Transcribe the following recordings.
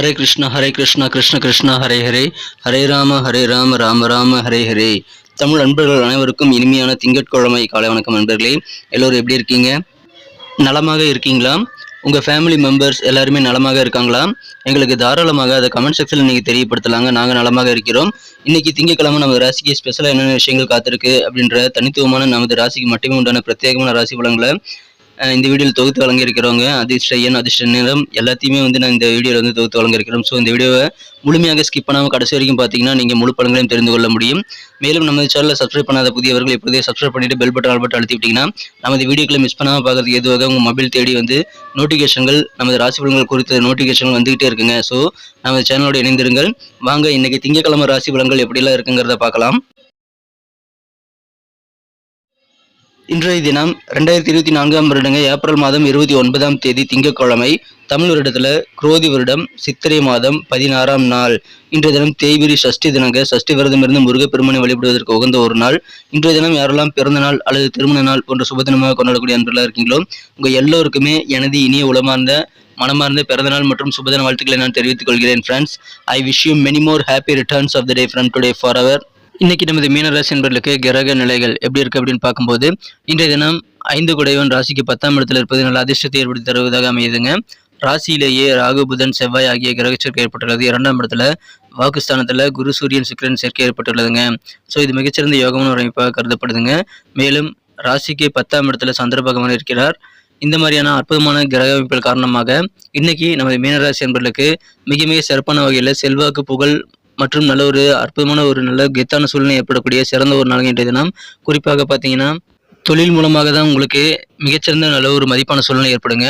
ஹரே கிருஷ்ணா ஹரே கிருஷ்ணா கிருஷ்ண கிருஷ்ணா ஹரே ஹரே. ஹரே ராம ஹரே ராம ராம ராம ஹரே ஹரே. தமிழ் அன்பர்கள் அனைவருக்கும் இனிமையான திங்கட்கிழமை காலை வணக்கம் நண்பர்களே. எல்லோரும் எப்படி இருக்கீங்க? நலமாக இருக்கீங்களா? உங்கள் ஃபேமிலி மெம்பர்ஸ் எல்லாருமே நலமாக இருக்காங்களா? எங்களுக்கு தாராளமாக அதை கமெண்ட் செக்ஷனில் நீங்கள் தெரியப்படுத்தலாங்க. நாங்கள் நலமாக இருக்கிறோம். இன்றைக்கி திங்கட்கிழமை நமது ராசிக்கு ஸ்பெஷலாக என்னென்ன விஷயங்கள் காத்திருக்கு அப்படின்ற தனித்துவமான நமது ராசிக்கு மட்டுமே உண்டான பிரத்யேகமான ராசி பலன்களை இந்த வீடியோவில் தொகுத்து வழங்கியிருக்கிறவங்க அதிர்ஷ்ட எண் அதிர்ஷ்ட நிறம் எல்லாத்தையுமே வந்து நான் இந்த வீடியோவில் வந்து தொகுத்து வழங்கியிருக்கிறோம் ஸோ இந்த வீடியோவை முழுமையாக ஸ்கிப் பண்ணாமல் கடைசி வரைக்கும் பார்த்தீங்கன்னா நீங்கள் முழு படங்களையும் தெரிந்து கொள்ள முடியும். மேலும் நமது சேனலில் சப்ஸ்கிரைப் பண்ணாத புதியவர்கள் இப்போதே சப்ஸ்கிரைப் பண்ணிட்டு பெல் பட்டன் ஆல் பட்டன் அழுத்தி நமது வீடியோக்களை மிஸ் பண்ணாமல் பார்க்கறதுக்கு எதுவாக உங்கள் மொபைல் தேடி வந்து நோட்டிஃபிகேஷன்கள் நமது ராசி பலன்கள் குறித்த நோட்டிஃபிகேஷன்கள் வந்துகிட்டே இருக்குங்க. ஸோ நமது சேனலோட இணைந்திருங்கள். வாங்க இன்றைக்கி திங்கட்கிழமை ராசி பலன்கள் எப்படிலாம் இருக்குங்கிறத பார்க்கலாம். இன்றைய தினம் ரெண்டாயிரத்தி இருபத்தி நான்காம் வருடங்க ஏப்ரல் மாதம் இருபத்தி ஒன்பதாம் தேதி திங்கட்கிழமை தமிழ் வருடத்துல குரோதி வருடம் சித்திரை மாதம் பதினாறாம் நாள். இன்றைய தினம் தேய்பிரி சஷ்டி தினங்க சஷ்டி விரதம் இருந்து முருகப்பெருமனை வழிபடுவதற்கு உகந்த ஒரு நாள். இன்றைய தினம் யாரெல்லாம் பிறந்த நாள் அல்லது திருமண நாள் போன்ற சுபதினமாக கொண்டாடக்கூடிய அன்பர்களாக இருக்கீங்களோ உங்க எல்லோருக்குமே எனது இனிய உளமார்ந்த மனமார்ந்த பிறந்தநாள் மற்றும் சுபதின வாழ்த்துக்களை நான் தெரிவித்துக் கொள்கிறேன் friends I wish you many more happy returns of the day from today for our இன்னைக்கு நமது மீனராசி என்பர்களுக்கு கிரக நிலைகள் எப்படி இருக்கு அப்படின்னு பார்க்கும்போது இன்றைய தினம் ஐந்து குடைவன் ராசிக்கு பத்தாம் இடத்துல இருப்பது நல்ல அதிர்ஷ்டத்தை ஏற்படுத்தி தருவதாக அமையுதுங்க. ராசியிலேயே ராகு புதன் செவ்வாய் ஆகிய கிரக சேர்க்கை ஏற்பட்டுள்ளது. இரண்டாம் இடத்துல வாக்குஸ்தானத்தில் குரு சூரியன் சுக்கிரன் சேர்க்கை ஏற்பட்டுள்ளதுங்க. ஸோ இது மிகச்சிறந்த யோகம்னு ஒரு அமைப்பாக கருதப்படுதுங்க. மேலும் ராசிக்கு பத்தாம் இடத்துல சந்திர பகவான் இருக்கிறார். இந்த மாதிரியான அற்புதமான கிரக அமைப்புகள் காரணமாக இன்னைக்கு நமது மீனராசி என்பர்களுக்கு மிக மிக சிறப்பான வகையில் செல்வாக்கு புகழ் மற்றும் நல்ல ஒரு அற்புதமான ஒரு நல்ல கெத்தான சூழ்நிலை ஏற்படக்கூடிய சிறந்த ஒரு நாள் இன்றைய தினம். குறிப்பாக பார்த்தீங்கன்னா தொழில் மூலமாக தான் உங்களுக்கு மிகச்சிறந்த நல்ல ஒரு மதிப்பான சூழ்நிலை ஏற்படுங்க.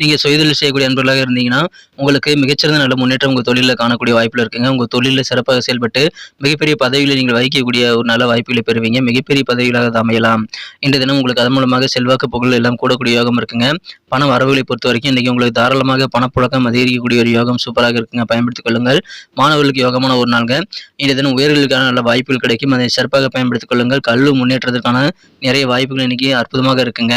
நீங்கள் சுயதொழில் செய்யக்கூடிய அன்பர்களாக இருந்தீங்கன்னா உங்களுக்கு மிகச்சிறந்த நல்ல முன்னேற்றம் உங்கள் தொழிலில் காணக்கூடிய வாய்ப்பில் இருக்குங்க. உங்கள் தொழிலில் சிறப்பாக செயல்பட்டு மிகப்பெரிய பதவிகளை நீங்கள் வகிக்கக்கூடிய ஒரு நல்ல வாய்ப்புகளை பெறுவீங்க. மிகப்பெரிய பதவிகளாக அமையலாம். இன்றைய தினம் உங்களுக்கு அதன் மூலமாக செல்வாக்கு புகழ் எல்லாம் கூடக்கூடிய யோகம் இருக்குங்க. பண வரவுகளை பொறுத்த வரைக்கும் இன்றைக்கி உங்களுக்கு தாராளமாக பணப்புழக்கம் அதிகரிக்கக்கூடிய ஒரு யோகம் சூப்பராக இருக்குங்க. பயன்படுத்திக் கொள்ளுங்கள். மாணவர்களுக்கு யோகமான ஒரு நாள்ங்க. இன்றைய தினம் உயர்களுக்கான நல்ல வாய்ப்புகள் கிடைக்கும். அதை சிறப்பாக பயன்படுத்திக் கொள்ளுங்கள். கல்வி முன்னேற்றத்திற்கான நிறைய வாய்ப்புகள் இன்றைக்கி அற்புதமாக இருக்குங்க.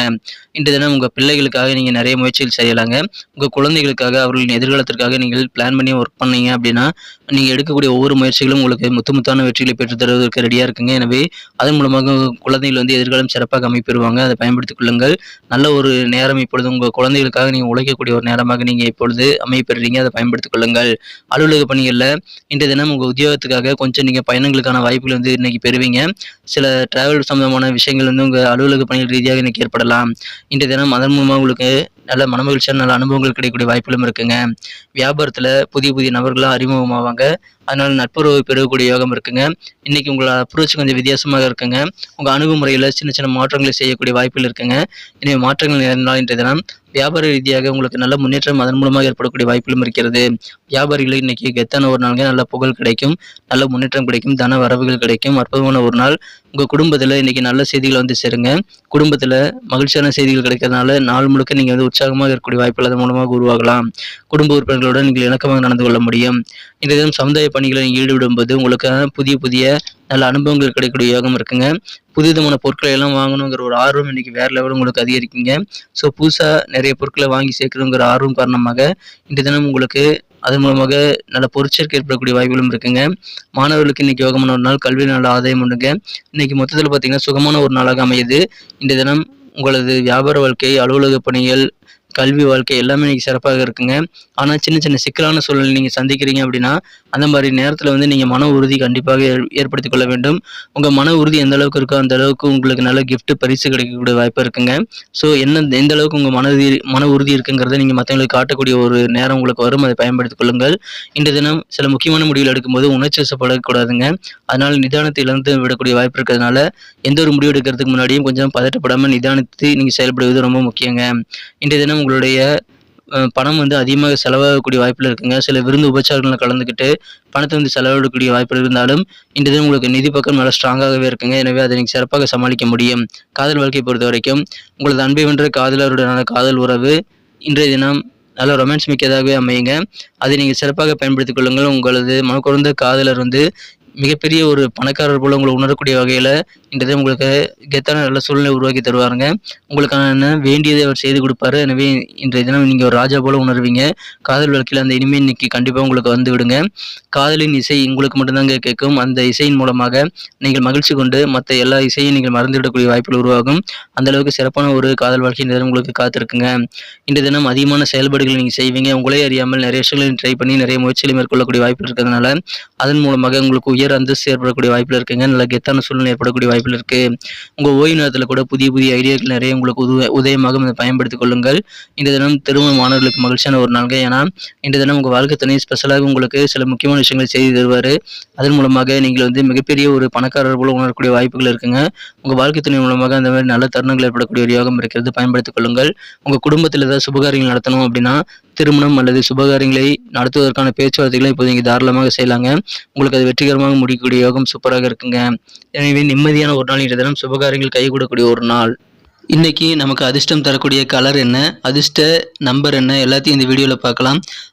இன்றைய தினம் உங்கள் பிள்ளைகளுக்காக நீங்கள் நிறைய முயற்சிகள் செய்யலாங்க. உங்கள் குழந்தைகளுக்காக அவர்களின் எதிர்காலத்திற்காக நீங்கள் பிளான் பண்ணி ஒர்க் பண்ணீங்க அப்படின்னா நீங்கள் எடுக்கக்கூடிய ஒவ்வொரு முயற்சிகளும் உங்களுக்கு முத்து முத்தான வெற்றிகளை பெற்றுத்தருவதற்கு ரெடியாக இருக்குங்க. எனவே அதன் மூலமாக உங்கள் குழந்தைகள் வந்து எதிர்காலம் சிறப்பாக அமைப்பெறுவாங்க அதை பயன்படுத்திக் கொள்ளுங்கள். நல்ல ஒரு நேரம் இப்பொழுது உங்கள் குழந்தைகளுக்காக நீங்கள் உழைக்கக்கூடிய ஒரு நேரமாக நீங்கள் இப்பொழுது அமைப்பெறுறீங்க அதை பயன்படுத்திக் கொள்ளுங்கள். அலுவலக பணிகளில் இன்றைய தினம் உங்கள் உத்தியோகத்துக்காக கொஞ்சம் நீங்கள் பயணங்களுக்கான வாய்ப்புகள் வந்து இன்னைக்கு பெறுவீங்க. சில டிராவல் சம்பந்தமான விஷயங்கள் வந்து உங்கள் அலுவலக பணிகள் ரீதியாக இன்னைக்கு ஏற்படலாம். இன்றைய தினம் அதன் மூலமாக உங்களுக்கு நல்ல மனமகிழ்ச்சியான நல்ல அனுபவங்கள் கிடைக்கக்கூடிய வாய்ப்புகளும் இருக்குங்க. வியாபாரத்தில் புதிய புதிய நபர்களாக அறிமுகமாவாங்க. அதனால் நட்புறவு பெறக்கூடிய யோகம் இருக்குங்க. இன்றைக்கி உங்களோட அப்ரோச் கொஞ்சம் வித்தியாசமாக இருக்குங்க. உங்கள் அணுகுமுறையில் சின்ன சின்ன மாற்றங்களை செய்யக்கூடிய வாய்ப்புகள் இருக்குங்க. எனவே மாற்றங்கள் நிறைந்தால் இன்றைய தினம் வியாபார ரீதியாக உங்களுக்கு நல்ல முன்னேற்றம் அதன் மூலமாக ஏற்படக்கூடிய வாய்ப்புகளும் இருக்கிறது. வியாபாரிகளுக்கு இன்னைக்கு கெத்தான ஒரு நாளுங்க. நல்ல புகழ் கிடைக்கும். நல்ல முன்னேற்றம் கிடைக்கும். தன வரவுகள் கிடைக்கும். அற்புதமான ஒரு நாள். உங்கள் குடும்பத்தில் இன்னைக்கு நல்ல செய்திகள் வந்து சேருங்க. குடும்பத்தில் மகிழ்ச்சியான செய்திகள் கிடைக்கிறதுனால நாள் முழுக்க நீங்கள் வந்து உற்சாகமாக இருக்கக்கூடிய வாய்ப்புகள் அதன் மூலமாக உருவாகலாம். குடும்ப உறுப்பினர்களுடன் நீங்கள் இணக்கமாக நடந்து கொள்ள முடியும். இந்த தினம் சமுதாய பணிகளை ஈடுபடும்போது உங்களுக்கு புதிய புதிய நல்ல அனுபவங்கள் கிடைக்கக்கூடிய யோகம் இருக்குங்க. புதுவிதமான பொருட்களை எல்லாம் வாங்கணுங்கிற ஒரு ஆர்வம் இன்னைக்கு வேற லெவல் உங்களுக்கு அதிகரிக்குங்க. ஸோ புதுசாக நிறைய பொருட்களை வாங்கி சேர்க்கணுங்கிற ஆர்வம் காரணமாக இன்று தினம் உங்களுக்கு அதன் மூலமாக நல்ல பொருட்சேர்க்கை ஏற்படக்கூடிய வாய்ப்புகளும் இருக்குங்க. மாணவர்களுக்கு இன்னைக்கு யோகமான ஒரு நாள் கல்வி நல்ல ஆதாயம் உண்டுங்க. இன்னைக்கு மொத்தத்தில் பார்த்தீங்கன்னா சுகமான ஒரு நாளாக அமையுது. இன்றைய தினம் உங்களது வியாபார வாழ்க்கை அலுவலக பணிகள் கல்வி வாழ்க்கை எல்லாமே இன்னைக்கு சிறப்பாக இருக்குங்க. ஆனால் சின்ன சின்ன சிக்கலான சூழ்நிலை நீங்கள் சந்திக்கிறீங்க அப்படின்னா அந்த மாதிரி நேரத்தில் வந்து நீங்கள் மன உறுதி கண்டிப்பாக ஏற்படுத்தி கொள்ள வேண்டும். உங்கள் மன உறுதி எந்த அளவுக்கு இருக்கோ அந்த அளவுக்கு உங்களுக்கு நல்ல கிஃப்ட்டு பரிசு கிடைக்கக்கூடிய வாய்ப்பு இருக்குங்க. ஸோ என்ன எந்த அளவுக்கு உங்கள் மன உறுதி மன உறுதி இருக்குங்கிறத நீங்கள் மற்றவங்களுக்கு காட்டக்கூடிய ஒரு நேரம் உங்களுக்கு வரும். அதை பயன்படுத்திக் கொள்ளுங்கள். இன்று தினம் சில முக்கியமான முடிவுகள் எடுக்கும்போது உணர்ச்சி வசப்படக்கூடாதுங்க. அதனால் நிதானத்தை இழந்து விடக்கூடிய வாய்ப்பு இருக்கிறதுனால எந்த ஒரு முடிவு எடுக்கிறதுக்கு முன்னாடியும் கொஞ்சம் பதட்டப்படாமல் நிதானித்து நீங்கள் செயல்படுவது ரொம்ப முக்கியங்க. இன்றைய தினம் உங்களுடைய பணம் வந்து அதிகமாக செலவாகக்கூடிய வாய்ப்புகள் இருக்குங்க. சில விருந்து உபச்சாரங்களில் கலந்துக்கிட்டு பணத்தை வந்து செலவிடக்கூடிய வாய்ப்புகள் இருந்தாலும் இன்று தினம் உங்களுக்கு நிதி பக்கம் நல்லா ஸ்ட்ராங்காகவே இருக்குங்க. எனவே அதை நீங்கள் சிறப்பாக சமாளிக்க முடியும். காதல் வாழ்க்கையை பொறுத்த வரைக்கும் உங்களது அன்பை வென்ற காதலருடனான காதல் உறவு இன்றைய தினம் நல்ல ரொமான்ஸ் மிக்கதாகவே அமையுங்க. அதை நீங்கள் சிறப்பாக பயன்படுத்திக் கொள்ளுங்கள். உங்களது மனக்குறந்த காதலர் வந்து மிகப்பெரிய ஒரு பணக்காரர் போல உங்களை உணரக்கூடிய வகையில் இன்றைய தினம் உங்களுக்கு கெத்தான நல்ல சூழ்நிலை உருவாக்கி தருவாருங்க. உங்களுக்கான வேண்டியதை அவர் செய்து கொடுப்பாரு. எனவே இன்றைய தினம் நீங்கள் ஒரு ராஜா போல உணர்வீங்க. காதல் வாழ்க்கையில் அந்த இனிமே இன்னைக்கு கண்டிப்பாக உங்களுக்கு வந்து விடுங்க. காதலின் இசை உங்களுக்கு மட்டும்தாங்க கேட்கும். அந்த இசையின் மூலமாக நீங்கள் மகிழ்ச்சி கொண்டு மற்ற எல்லா இசையும் நீங்கள் மறந்துவிடக்கூடிய வாய்ப்புகள் உருவாகும். அந்த அளவுக்கு சிறப்பான ஒரு காதல் வாழ்க்கை இந்த தினம் உங்களுக்கு காத்திருக்குங்க. இன்றைய தினம் அதிகமான செயல்பாடுகளை நீங்கள் செய்வீங்க. உங்களே அறியாமல் நிறைய விஷயங்களை ட்ரை பண்ணி நிறைய முயற்சிகளை மேற்கொள்ளக்கூடிய வாய்ப்பு இருக்கிறதுனால அதன் மூலமாக உங்களுக்கு உயர் அந்தஸ்து ஏற்படக்கூடிய வாய்ப்பில் இருக்குங்க. நல்ல கெத்தான சூழ்நிலை ஏற்படக்கூடிய வாய்ப்பில் இருக்கு. உங்க ஓய்வு நேரத்தில் கூட புதிய புதிய ஐடியாக்கள் நிறைய உங்களுக்கு உதவ உதயமாக பயன்படுத்திக் கொள்ளுங்கள். இந்த தினம் திருமண மாணவர்களுக்கு மகிழ்ச்சியான ஒரு நாள்கள் ஏன்னா இந்த தினம் உங்க வாழ்க்கை துணை ஸ்பெஷலாக உங்களுக்கு சில முக்கியமான விஷயங்களை செய்து தருவார். அதன் மூலமாக நீங்கள் வந்து மிகப்பெரிய ஒரு பணக்காரர் போல உணரக்கூடிய வாய்ப்புகள் இருக்குங்க. உங்க வாழ்க்கை துணை மூலமாக அந்த மாதிரி நல்ல தருணங்கள் ஏற்படக்கூடிய ஒரு யோகம் இருக்கிறது. பயன்படுத்திக் கொள்ளுங்கள். உங்க குடும்பத்தில் ஏதாவது சுபகாரியங்கள் நடத்தணும் அப்படின்னா திருமணம் அல்லது சுபகாரியங்களை நடத்துவதற்கான பேச்சுவார்த்தைகளை இப்போது நீங்கள் தாராளமாக செய்யலாங்க. உங்களுக்கு அது வெற்றிகரமாக முடிக்கக்கூடிய யோகம் சூப்பராக இருக்குங்க. எனவே நிம்மதியான ஒரு நாள் இன்றைய தினம் சுபகாரியங்கள் கைகூடக்கூடிய ஒரு நாள். இன்னைக்கு நமக்கு அதிர்ஷ்டம் தரக்கூடிய கலர் என்ன? அதிர்ஷ்ட நம்பர் என்ன? எல்லாத்தையும் இந்த வீடியோவில் பார்க்கலாம்.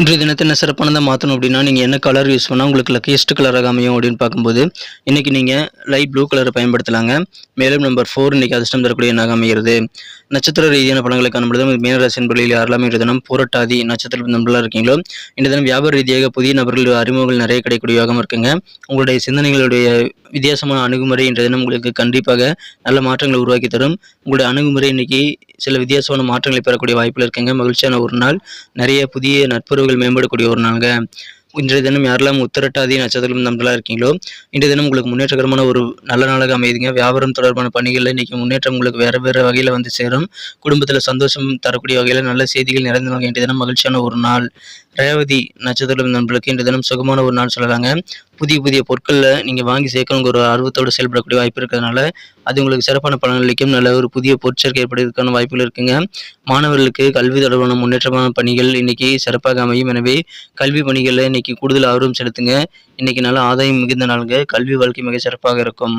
இன்றைய தினத்தை என்ன சிறப்பானதாக மாற்றணும் அப்படின்னா நீங்கள் என்ன கலர் யூஸ் பண்ணால் உங்களுக்கு லக்கியஸ்ட் கலராக அமையும் அப்படின்னு பார்க்கும்போது இன்றைக்கி நீங்கள் லைட் ப்ளூ கலரை பயன்படுத்தலாங்க. மேலும் நம்பர் ஃபோர் இன்றைக்கி அதிர்ஷ்டம் தரக்கூடிய எண்ணாக அமைகிறது? நட்சத்திர ரீதியான படங்களை காணும்பொழுது மீனராசி என்பதில் யாரெல்லாம் இன்றைய தினம் புரட்டாதி நட்சத்திர நம்பர்களாக இருக்கீங்களோ இந்த தினம் வியாபார ரீதியாக புதிய நபர்கள் அறிமுகங்கள் நிறைய கிடைக்கக்கூடிய யோகம் இருக்குங்க. உங்களுடைய சிந்தனைகளுடைய வித்தியாசமான அணுகுமுறை இன்றைய தினம் உங்களுக்கு கண்டிப்பாக நல்ல மாற்றங்களை உருவாக்கி தரும். உங்களுடைய அணுகுமுறை இன்னைக்கு சில வித்தியாசமான மாற்றங்களை பெறக்கூடிய வாய்ப்பில் இருக்குங்க. மகிழ்ச்சியான ஒரு நாள். நிறைய புதிய உறவுகள் மேம்படக்கூடிய ஒரு நாளுங்க. இன்றைய தினம் யாரெல்லாம் உத்திரட்டாதி நட்சத்திரம் நம்பலாம் இருக்கீங்களோ இன்றைய தினம் உங்களுக்கு முன்னேற்றகரமான ஒரு நல்ல நாளாக அமையுதுங்க. வியாபாரம் தொடர்பான பணிகளில் இன்னைக்கு முன்னேற்றம் உங்களுக்கு வேறு வேறு வகையில் வந்து சேரும். குடும்பத்தில் சந்தோஷம் தரக்கூடிய வகையில் நல்ல செய்திகள் நிறைந்தவங்க இன்றைய தினம் மகிழ்ச்சியான ஒரு நாள். ரேவதி நட்சத்திரம் நண்பர்களுக்கு இன்று தினம் சுகமான ஒரு நாள் சொல்லலாங்க. புதிய புதிய பொருட்களில் நீங்கள் வாங்கி சேர்க்கணுங்கிற ஒரு ஆர்வத்தோடு செயல்படக்கூடிய வாய்ப்பு இருக்கிறதுனால அது உங்களுக்கு சிறப்பான பலன் அளிக்கும். நல்ல ஒரு புதிய பொருட்சேர்க்கை ஏற்படுவதற்கான வாய்ப்புகள் இருக்குங்க. மாணவர்களுக்கு கல்வி தொடர்பான முன்னேற்றமான பணிகள் இன்னைக்கு சிறப்பாக அமையும். எனவே கல்வி பணிகளில் இன்னைக்கு கூடுதல் ஆர்வம் செலுத்துங்க. இன்னைக்கு நல்ல ஆதாயம் மிகுந்த நாளுங்க. கல்வி வாழ்க்கை மிக சிறப்பாக இருக்கும்.